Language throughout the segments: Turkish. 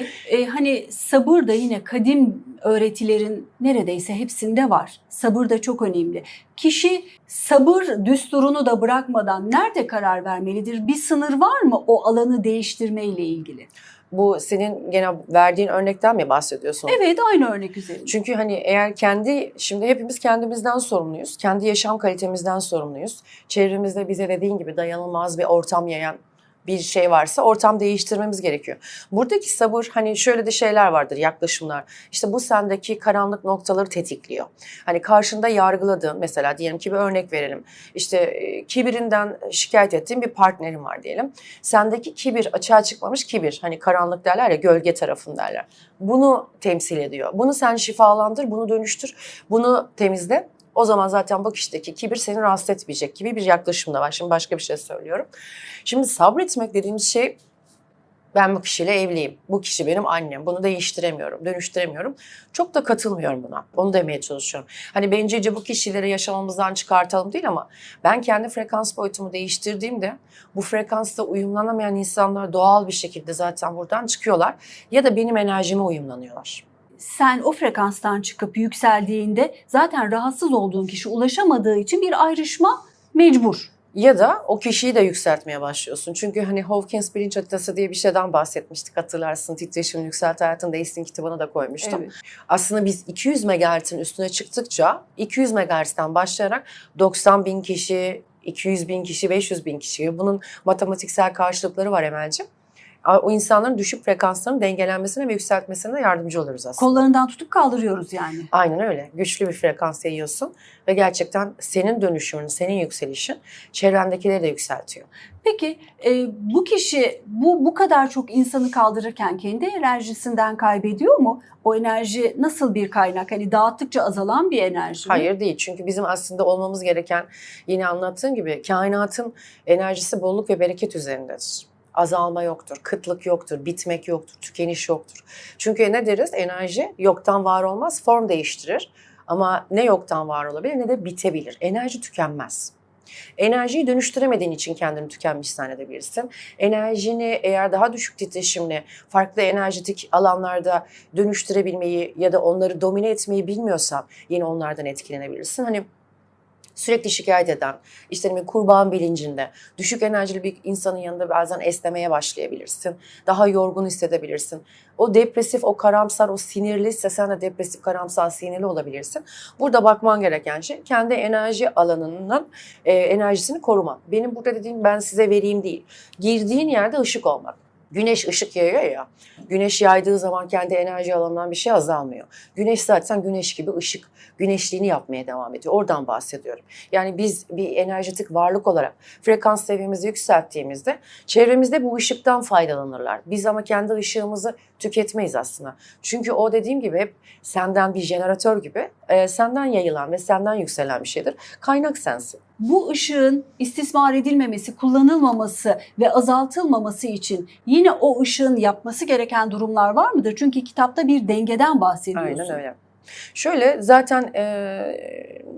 Peki e, hani sabır da yine kadim öğretilerin neredeyse hepsinde var. Sabır da çok önemli. Kişi sabır düsturunu da bırakmadan nerede karar vermelidir? Bir sınır var mı o alanı değiştirme ile ilgili? Bu senin gene verdiğin örnekten mi bahsediyorsun? Evet aynı örnek üzerinde. Çünkü hani eğer kendi, şimdi hepimiz kendimizden sorumluyuz. Kendi yaşam kalitemizden sorumluyuz. Çevremizde bize dediğin gibi dayanılmaz bir ortam yayan bir şey varsa ortam değiştirmemiz gerekiyor. Buradaki sabır hani şöyle de şeyler vardır yaklaşımlar. İşte bu sendeki karanlık noktaları tetikliyor. Hani karşında yargıladığın mesela diyelim ki bir örnek verelim. İşte e, kibirinden şikayet ettiğin bir partnerin var diyelim. Sendeki kibir açığa çıkmamış kibir. Hani karanlık derler ya gölge tarafın derler. Bunu temsil ediyor. Bunu sen şifalandır, bunu dönüştür, bunu temizle. O zaman zaten bakıştaki kibir seni rahatsız etmeyecek gibi bir yaklaşım da var. Şimdi başka bir şey söylüyorum. Şimdi sabretmek dediğimiz şey ben bu kişiyle evliyim. Bu kişi benim annem. Bunu değiştiremiyorum, dönüştüremiyorum. Çok da katılmıyorum buna. Onu demeye çalışıyorum. Hani bencilce bu kişileri yaşamamızdan çıkartalım değil ama ben kendi frekans boyutumu değiştirdiğimde bu frekansta uyumlanamayan insanlar doğal bir şekilde zaten buradan çıkıyorlar. Ya da benim enerjime uyumlanıyorlar. Sen o frekanstan çıkıp yükseldiğinde zaten rahatsız olduğun kişi ulaşamadığı için bir ayrışma mecbur. Ya da o kişiyi de yükseltmeye başlıyorsun. Çünkü hani Hawkins bilinç haritası diye bir şeyden bahsetmiştik hatırlarsın. Titreşim Yükselt Hayatın Değişsin kitabına da koymuştum. Evet. Aslında biz 200 MHz'in üstüne çıktıkça 200 MHz'den başlayarak 90 bin kişi, 200 bin kişi, 500 bin kişi bunun matematiksel karşılıkları var Emel'ciğim. O insanların düşük frekanslarının dengelenmesine ve yükseltmesine yardımcı oluyoruz aslında. Kollarından tutup kaldırıyoruz yani. Aynen öyle. Güçlü bir frekans yayıyorsun ve gerçekten senin dönüşümün, senin yükselişin çevrendekileri de yükseltiyor. Peki e, bu kişi bu bu kadar çok insanı kaldırırken kendi enerjisinden kaybediyor mu? O enerji nasıl bir kaynak? Hani dağıttıkça azalan bir enerji mi? Hayır değil. Çünkü bizim aslında olmamız gereken yine anlattığım gibi kainatın enerjisi bolluk ve bereket üzerindedir. Azalma yoktur, kıtlık yoktur, bitmek yoktur, tükeniş yoktur. Çünkü ne deriz? Enerji yoktan var olmaz, form değiştirir. Ama ne yoktan var olabilir ne de bitebilir. Enerji tükenmez. Enerjiyi dönüştüremediğin için kendini tükenmiş zannedebilirsin. Enerjini eğer daha düşük titreşimli, farklı enerjetik alanlarda dönüştürebilmeyi ya da onları domine etmeyi bilmiyorsan yine onlardan etkilenebilirsin. Hani sürekli şikayet eden, işte bir kurban bilincinde, düşük enerjili bir insanın yanında bazen esnemeye başlayabilirsin. Daha yorgun hissedebilirsin. O depresif, o karamsar, o sinirliyse sen de depresif, karamsar, sinirli olabilirsin. Burada bakman gereken şey kendi enerji alanının e, enerjisini koruman. Benim burada dediğim ben size vereyim değil. Girdiğin yerde ışık olmak. Güneş ışık yayıyor ya. Güneş yaydığı zaman kendi enerji alanından bir şey azalmıyor. Güneş zaten güneş gibi ışık. Güneşliğini yapmaya devam ediyor. Oradan bahsediyorum. Yani biz bir enerjetik varlık olarak frekans seviyemizi yükselttiğimizde çevremizde bu ışıktan faydalanırlar. Biz ama kendi ışığımızı tüketmeyiz aslında. Çünkü o dediğim gibi hep senden bir jeneratör gibi e, senden yayılan ve senden yükselen bir şeydir. Kaynak sensin. Bu ışığın istismar edilmemesi, kullanılmaması ve azaltılmaması için yine o ışığın yapması gereken durumlar var mıdır? Çünkü kitapta bir dengeden bahsediyorsun. Aynen öyle. Şöyle zaten e,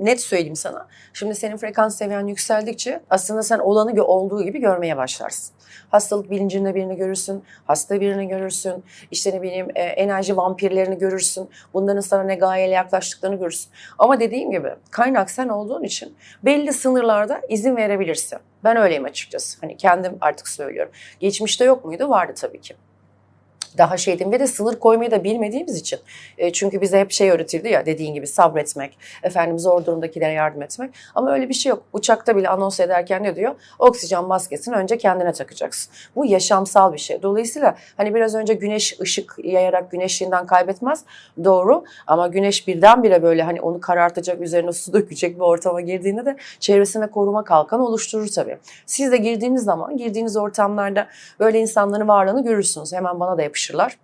net söyleyeyim sana. Şimdi senin frekans seviyen yükseldikçe aslında sen olanı olduğu gibi görmeye başlarsın. Hastalık bilincinde birini görürsün, hasta birini görürsün, işte ne bileyim e, enerji vampirlerini görürsün. Bunların sana ne gayeyle yaklaştıklarını görürsün. Ama dediğim gibi kaynak sen olduğun için belli sınırlarda izin verebilirsin. Ben öyleyim açıkçası. Hani kendim artık söylüyorum. Geçmişte yok muydu? Vardı tabii ki daha şeydim ve de sınır koymayı da bilmediğimiz için. E, çünkü bize hep şey öğretildi ya dediğin gibi sabretmek, efendim zor durumdakilere yardım etmek. Ama öyle bir şey yok. Uçakta bile anons ederken ne diyor? Oksijen maskesini önce kendine takacaksın. Bu yaşamsal bir şey. Dolayısıyla hani biraz önce güneş ışık yayarak güneşliğinden kaybetmez. Doğru. Ama güneş birdenbire böyle hani onu karartacak, üzerine su dökecek bir ortama girdiğinde de çevresine koruma kalkanı oluşturur tabii. Siz de girdiğiniz zaman girdiğiniz ortamlarda böyle insanların varlığını görürsünüz. Hemen bana da yapışırlar.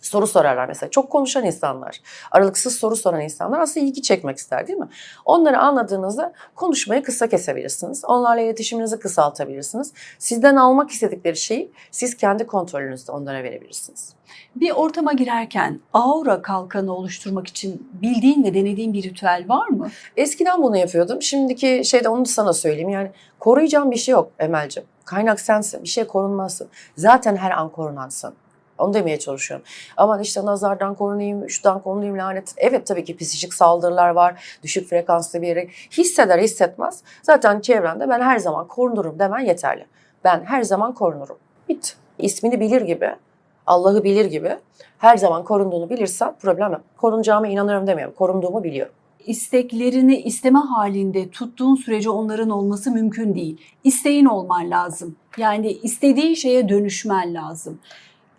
Soru sorarlar mesela. Çok konuşan insanlar, aralıksız soru soran insanlar aslında ilgi çekmek ister değil mi? Onları anladığınızda konuşmayı kısa kesebilirsiniz. Onlarla iletişiminizi kısaltabilirsiniz. Sizden almak istedikleri şeyi siz kendi kontrolünüzde onlara verebilirsiniz. Bir ortama girerken aura kalkanı oluşturmak için bildiğin ve denediğin bir ritüel var mı? Eskiden bunu yapıyordum. Şimdiki şeyde onu sana söyleyeyim. Yani koruyacağım bir şey yok Emel'ciğim. Kaynak sensin. Bir şey korunmazsın. Zaten her an korunansın. Onu demeye çalışıyorum. Aman işte nazardan korunayım, şuradan korunayım lanet. Evet tabii ki psikolojik saldırılar var. Düşük frekanslı bir yere hisseder hissetmez. Zaten çevrende ben her zaman korunurum demen yeterli. Ben her zaman korunurum. Bit. İsmini bilir gibi, Allah'ı bilir gibi her zaman korunduğunu bilirsen problem yok. Korunacağıma inanıyorum demiyorum. Korunduğumu biliyorum. isteklerini isteme halinde tuttuğun sürece onların olması mümkün değil. İsteğin olman lazım. Yani istediğin şeye dönüşmen lazım.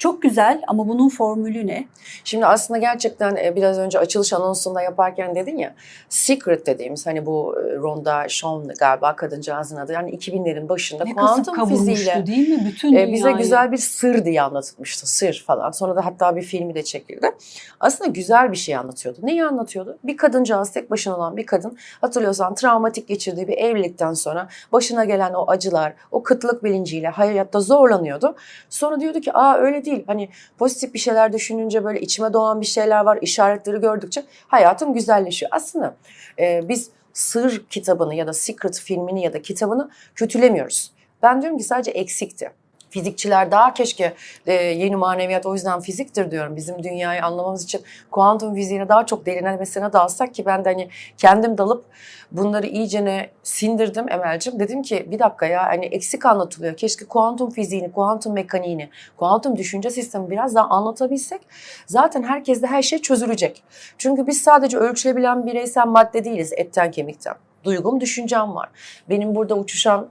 Çok güzel ama bunun formülü ne? Şimdi aslında gerçekten e, biraz önce açılış anonsunda yaparken dedin ya secret dediğimiz hani bu e, Rhonda Shawn galiba kadıncağızın adı yani 2000'lerin başında Ne kuantum fiziğiyle değil mi? Bütün e, bize dünyayı. güzel bir sır diye anlatılmıştı. Sır falan. Sonra da hatta bir filmi de çekildi. Aslında güzel bir şey anlatıyordu. Neyi anlatıyordu? Bir kadıncağız tek başına olan bir kadın hatırlıyorsan travmatik geçirdiği bir evlilikten sonra başına gelen o acılar, o kıtlık bilinciyle hayatta zorlanıyordu. Sonra diyordu ki aa öyle değil. Hani pozitif bir şeyler düşününce böyle içime doğan bir şeyler var. işaretleri gördükçe hayatım güzelleşiyor. Aslında e, biz Sır kitabını ya da Secret filmini ya da kitabını kötülemiyoruz. Ben diyorum ki sadece eksikti. Fizikçiler daha keşke e, yeni maneviyat o yüzden fiziktir diyorum. Bizim dünyayı anlamamız için kuantum fiziğine daha çok derinlemesine dalsak ki ben de hani kendim dalıp bunları iyicene sindirdim Emel'cim. Dedim ki bir dakika ya hani eksik anlatılıyor. Keşke kuantum fiziğini, kuantum mekaniğini, kuantum düşünce sistemi biraz daha anlatabilsek zaten herkeste her şey çözülecek. Çünkü biz sadece ölçülebilen bireysel madde değiliz etten kemikten. Duygum, düşüncem var. Benim burada uçuşan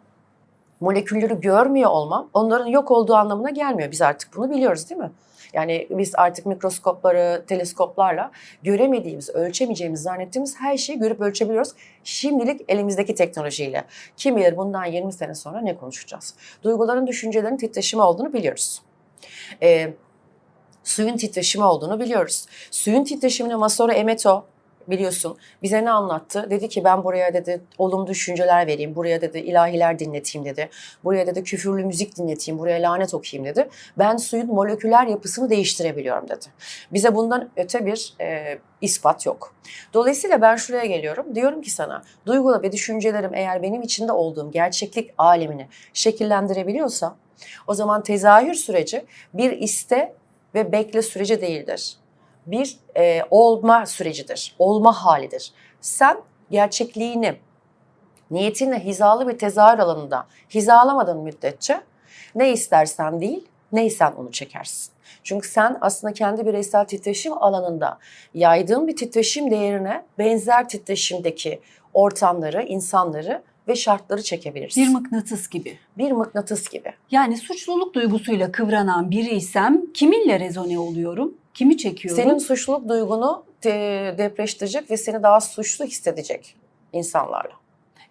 molekülleri görmüyor olmam onların yok olduğu anlamına gelmiyor. Biz artık bunu biliyoruz değil mi? Yani biz artık mikroskopları, teleskoplarla göremediğimiz, ölçemeyeceğimiz zannettiğimiz her şeyi görüp ölçebiliyoruz. Şimdilik elimizdeki teknolojiyle. Kim bilir bundan 20 sene sonra ne konuşacağız? Duyguların, düşüncelerin titreşimi olduğunu biliyoruz. Ee, suyun titreşimi olduğunu biliyoruz. Suyun titreşimini Masaru Emoto biliyorsun bize ne anlattı? Dedi ki ben buraya dedi olumlu düşünceler vereyim, buraya dedi ilahiler dinleteyim dedi. Buraya dedi küfürlü müzik dinleteyim, buraya lanet okuyayım dedi. Ben suyun moleküler yapısını değiştirebiliyorum dedi. Bize bundan öte bir e, ispat yok. Dolayısıyla ben şuraya geliyorum. Diyorum ki sana duygular ve düşüncelerim eğer benim içinde olduğum gerçeklik alemini şekillendirebiliyorsa o zaman tezahür süreci bir iste ve bekle süreci değildir. Bir e, olma sürecidir, olma halidir. Sen gerçekliğini niyetinle hizalı bir tezahür alanında hizalamadığın müddetçe ne istersen değil, neysen onu çekersin. Çünkü sen aslında kendi bireysel titreşim alanında yaydığın bir titreşim değerine benzer titreşimdeki ortamları, insanları ve şartları çekebilirsin. Bir mıknatıs gibi. bir mıknatıs gibi. Yani suçluluk duygusuyla kıvranan biriysem kiminle rezone oluyorum? Kimi çekiyorum? Senin suçluluk duygunu de- depreştirecek ve seni daha suçlu hissedecek insanlarla.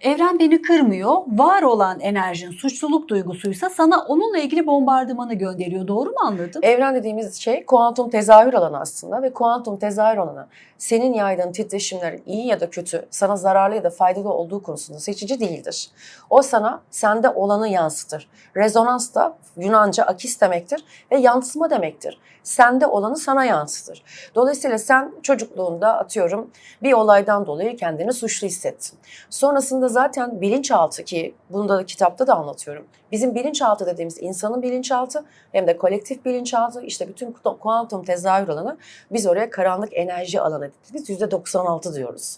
Evren beni kırmıyor. Var olan enerjin suçluluk duygusuysa sana onunla ilgili bombardımanı gönderiyor. Doğru mu anladım? Evren dediğimiz şey kuantum tezahür alanı aslında ve kuantum tezahür alanı senin yaydığın titreşimlerin iyi ya da kötü, sana zararlı ya da faydalı olduğu konusunda seçici değildir. O sana sende olanı yansıtır. Rezonans da Yunanca akis demektir ve yansıma demektir. Sende olanı sana yansıtır. Dolayısıyla sen çocukluğunda atıyorum bir olaydan dolayı kendini suçlu hissettin. Sonrasında zaten bilinçaltı ki bunu da kitapta da anlatıyorum. Bizim bilinçaltı dediğimiz insanın bilinçaltı hem de kolektif bilinçaltı işte bütün kuantum tezahür alanı biz oraya karanlık enerji alanı dediğimiz %96 diyoruz.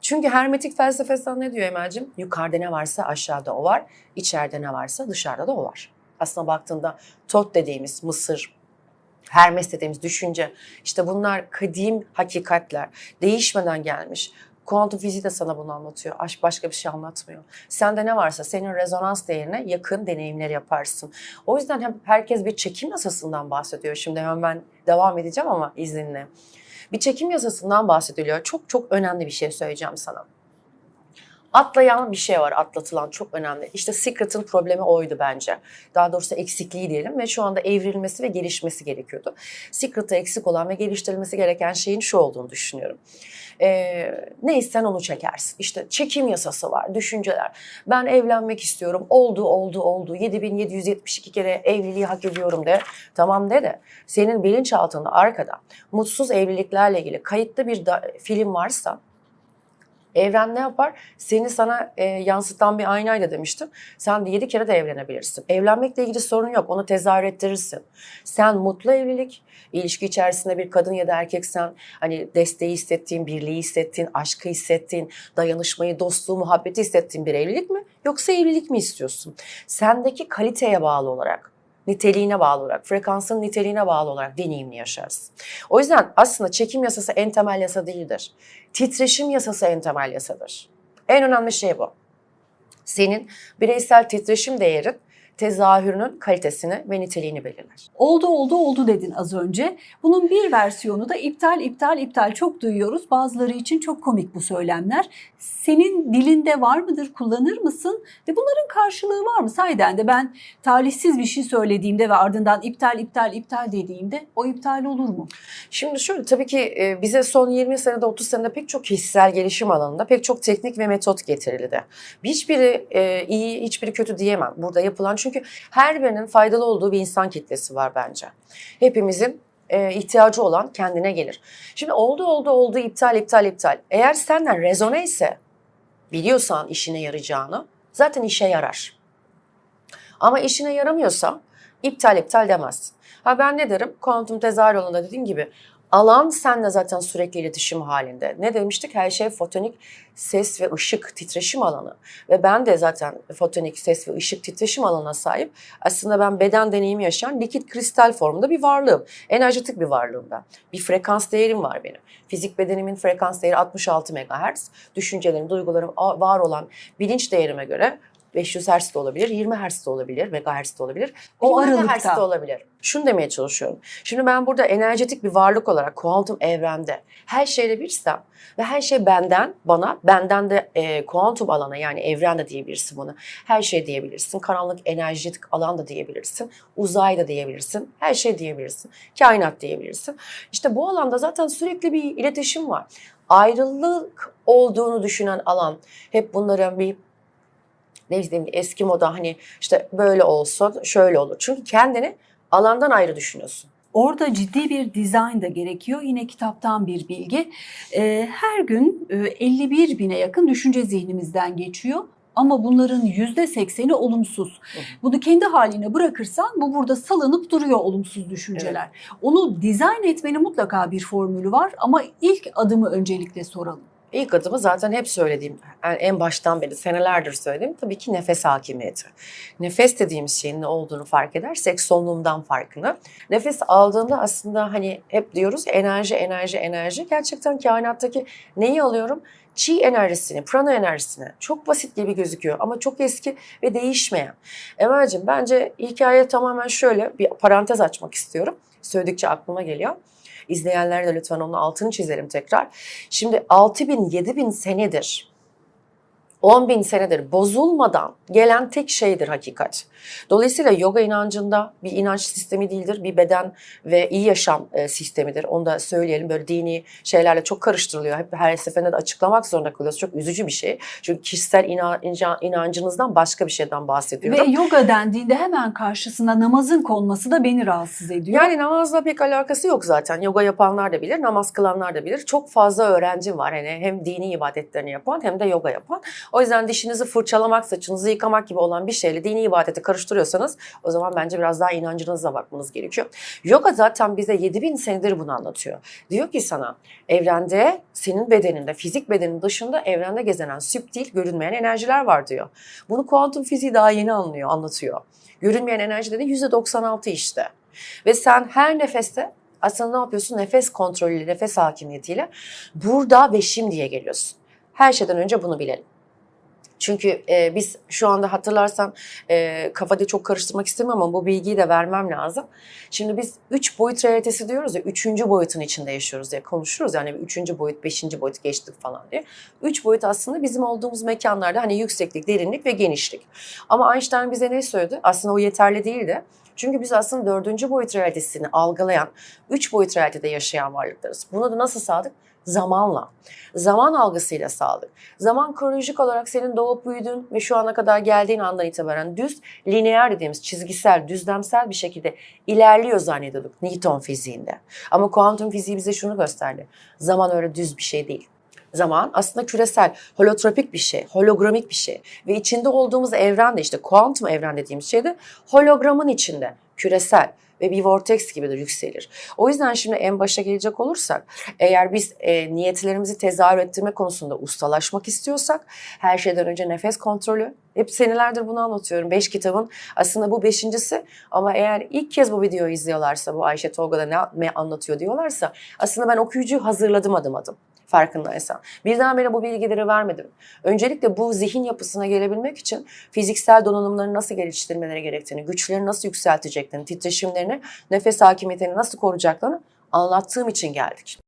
Çünkü hermetik felsefesinden ne diyor Emel'cim? Yukarıda ne varsa aşağıda o var, içeride ne varsa dışarıda da o var. Aslında baktığında Tot dediğimiz Mısır, Hermes dediğimiz düşünce, işte bunlar kadim hakikatler, değişmeden gelmiş. Kuantum fiziği de sana bunu anlatıyor. Aşk başka bir şey anlatmıyor. Sende ne varsa senin rezonans değerine yakın deneyimler yaparsın. O yüzden hep herkes bir çekim yasasından bahsediyor. Şimdi hemen ben devam edeceğim ama izninle. Bir çekim yasasından bahsediliyor. Çok çok önemli bir şey söyleyeceğim sana. Atlayan bir şey var, atlatılan çok önemli. İşte Secret'ın problemi oydu bence. Daha doğrusu eksikliği diyelim ve şu anda evrilmesi ve gelişmesi gerekiyordu. Secret'ta eksik olan ve geliştirilmesi gereken şeyin şu olduğunu düşünüyorum. Ee, ne isten onu çekersin. İşte çekim yasası var, düşünceler. Ben evlenmek istiyorum, oldu, oldu, oldu. 7772 kere evliliği hak ediyorum de. Tamam de de. Senin bilinçaltında arkada mutsuz evliliklerle ilgili kayıtlı bir film varsa Evren ne yapar? Seni sana e, yansıtan bir aynayla demiştim. Sen yedi kere de evlenebilirsin. Evlenmekle ilgili sorun yok. Onu tezahür ettirirsin. Sen mutlu evlilik, ilişki içerisinde bir kadın ya da erkeksen hani desteği hissettiğin, birliği hissettiğin, aşkı hissettiğin, dayanışmayı, dostluğu, muhabbeti hissettiğin bir evlilik mi? Yoksa evlilik mi istiyorsun? Sendeki kaliteye bağlı olarak niteliğine bağlı olarak, frekansın niteliğine bağlı olarak deneyimli yaşarsın. O yüzden aslında çekim yasası en temel yasa değildir. Titreşim yasası en temel yasadır. En önemli şey bu. Senin bireysel titreşim değerin tezahürünün kalitesini ve niteliğini belirler. Oldu oldu oldu dedin az önce. Bunun bir versiyonu da iptal iptal iptal çok duyuyoruz. Bazıları için çok komik bu söylemler. Senin dilinde var mıdır? Kullanır mısın? Ve bunların karşılığı var mı? Sahiden de ben talihsiz bir şey söylediğimde ve ardından iptal iptal iptal dediğimde o iptal olur mu? Şimdi şöyle tabii ki e, bize son 20 senede 30 senede pek çok kişisel gelişim alanında pek çok teknik ve metot getirildi. Hiçbiri e, iyi, hiçbiri kötü diyemem. Burada yapılan çünkü her birinin faydalı olduğu bir insan kitlesi var bence. Hepimizin e, ihtiyacı olan kendine gelir. Şimdi oldu oldu oldu iptal iptal iptal. Eğer senden rezone ise biliyorsan işine yarayacağını zaten işe yarar. Ama işine yaramıyorsa iptal iptal demezsin. Ha ben ne derim? Kuantum tezahür alanında dediğim gibi alan seninle zaten sürekli iletişim halinde. Ne demiştik? Her şey fotonik ses ve ışık titreşim alanı. Ve ben de zaten fotonik ses ve ışık titreşim alanına sahip. Aslında ben beden deneyimi yaşayan likit kristal formunda bir varlığım. Enerjetik bir varlığım ben. Bir frekans değerim var benim. Fizik bedenimin frekans değeri 66 MHz. Düşüncelerim, duygularım var olan bilinç değerime göre 500 Hz de olabilir, 20 Hz de olabilir, megahertz de olabilir. O aralıkta. Hz de olabilir. Şunu demeye çalışıyorum. Şimdi ben burada enerjetik bir varlık olarak kuantum evrende her şeyle birsem ve her şey benden, bana, benden de e, kuantum alana yani evren de diyebilirsin bunu. Her şey diyebilirsin. Karanlık enerjetik alan da diyebilirsin. Uzay da diyebilirsin. Her şey diyebilirsin. Kainat diyebilirsin. İşte bu alanda zaten sürekli bir iletişim var. Ayrılık olduğunu düşünen alan hep bunların bir ne bileyim eski moda hani işte böyle olsun şöyle olur. Çünkü kendini alandan ayrı düşünüyorsun. Orada ciddi bir dizayn da gerekiyor. Yine kitaptan bir bilgi. Ee, her gün e, 51 bine yakın düşünce zihnimizden geçiyor. Ama bunların yüzde sekseni olumsuz. Bunu kendi haline bırakırsan bu burada salınıp duruyor olumsuz düşünceler. Onu dizayn etmenin mutlaka bir formülü var ama ilk adımı öncelikle soralım. İlk adımı zaten hep söylediğim, yani en baştan beri senelerdir söylediğim tabii ki nefes hakimiyeti. Nefes dediğimiz şeyin ne olduğunu fark edersek solunumdan farkını. Nefes aldığında aslında hani hep diyoruz enerji, enerji, enerji. Gerçekten kainattaki neyi alıyorum? Çi enerjisini, prana enerjisini. Çok basit gibi gözüküyor ama çok eski ve değişmeyen. Emel'cim bence hikaye tamamen şöyle bir parantez açmak istiyorum. Söyledikçe aklıma geliyor. İzleyenler de lütfen onun altını çizelim tekrar. Şimdi 6 bin, 7 bin senedir 10 bin senedir bozulmadan gelen tek şeydir hakikat. Dolayısıyla yoga inancında bir inanç sistemi değildir, bir beden ve iyi yaşam e, sistemidir. Onu da söyleyelim böyle dini şeylerle çok karıştırılıyor. Hep her seferinde de açıklamak zorunda kalıyoruz. Çok üzücü bir şey. Çünkü kişisel inancınızdan başka bir şeyden bahsediyorum. Ve yoga dendiğinde hemen karşısına namazın konması da beni rahatsız ediyor. Yani namazla pek alakası yok zaten. Yoga yapanlar da bilir, namaz kılanlar da bilir. Çok fazla öğrenci var. Yani hem dini ibadetlerini yapan hem de yoga yapan. O yüzden dişinizi fırçalamak, saçınızı yıkamak gibi olan bir şeyle dini ibadeti karıştırıyorsanız o zaman bence biraz daha inancınıza bakmanız gerekiyor. Yoga zaten bize 7000 senedir bunu anlatıyor. Diyor ki sana evrende senin bedeninde, fizik bedenin dışında evrende gezenen süptil, görünmeyen enerjiler var diyor. Bunu kuantum fiziği daha yeni anlıyor, anlatıyor. Görünmeyen enerji dedi %96 işte. Ve sen her nefeste aslında ne yapıyorsun? Nefes kontrolüyle, nefes hakimiyetiyle burada ve şimdiye geliyorsun. Her şeyden önce bunu bilelim. Çünkü e, biz şu anda hatırlarsan e, kafada çok karıştırmak istemiyorum ama bu bilgiyi de vermem lazım. Şimdi biz üç boyut realitesi diyoruz ya, üçüncü boyutun içinde yaşıyoruz diye konuşuruz. Yani üçüncü boyut, beşinci boyut geçtik falan diye. Üç boyut aslında bizim olduğumuz mekanlarda hani yükseklik, derinlik ve genişlik. Ama Einstein bize ne söyledi? Aslında o yeterli değildi. Çünkü biz aslında dördüncü boyut realitesini algılayan, üç boyut realitede yaşayan varlıklarız. Bunu da nasıl sağladık? Zamanla. Zaman algısıyla sağladık. Zaman kronolojik olarak senin doğup büyüdüğün ve şu ana kadar geldiğin andan itibaren düz, lineer dediğimiz çizgisel, düzlemsel bir şekilde ilerliyor zannediyorduk Newton fiziğinde. Ama kuantum fiziği bize şunu gösterdi. Zaman öyle düz bir şey değil. zaman aslında küresel, holotropik bir şey, hologramik bir şey. Ve içinde olduğumuz evren de işte kuantum evren dediğimiz şey de hologramın içinde, küresel ve bir vortex gibidir yükselir. O yüzden şimdi en başa gelecek olursak eğer biz e, niyetlerimizi tezahür ettirme konusunda ustalaşmak istiyorsak her şeyden önce nefes kontrolü. Hep senelerdir bunu anlatıyorum. Beş kitabın aslında bu beşincisi ama eğer ilk kez bu videoyu izliyorlarsa bu Ayşe Tolga'da ne, anlatıyor diyorlarsa aslında ben okuyucuyu hazırladım adım adım farkındaysan. Birdenbire bu bilgileri vermedim. Öncelikle bu zihin yapısına gelebilmek için fiziksel donanımlarını nasıl geliştirmeleri gerektiğini, güçlerini nasıl yükselteceklerini, titreşimlerini, nefes hakimiyetini nasıl koruyacaklarını anlattığım için geldik.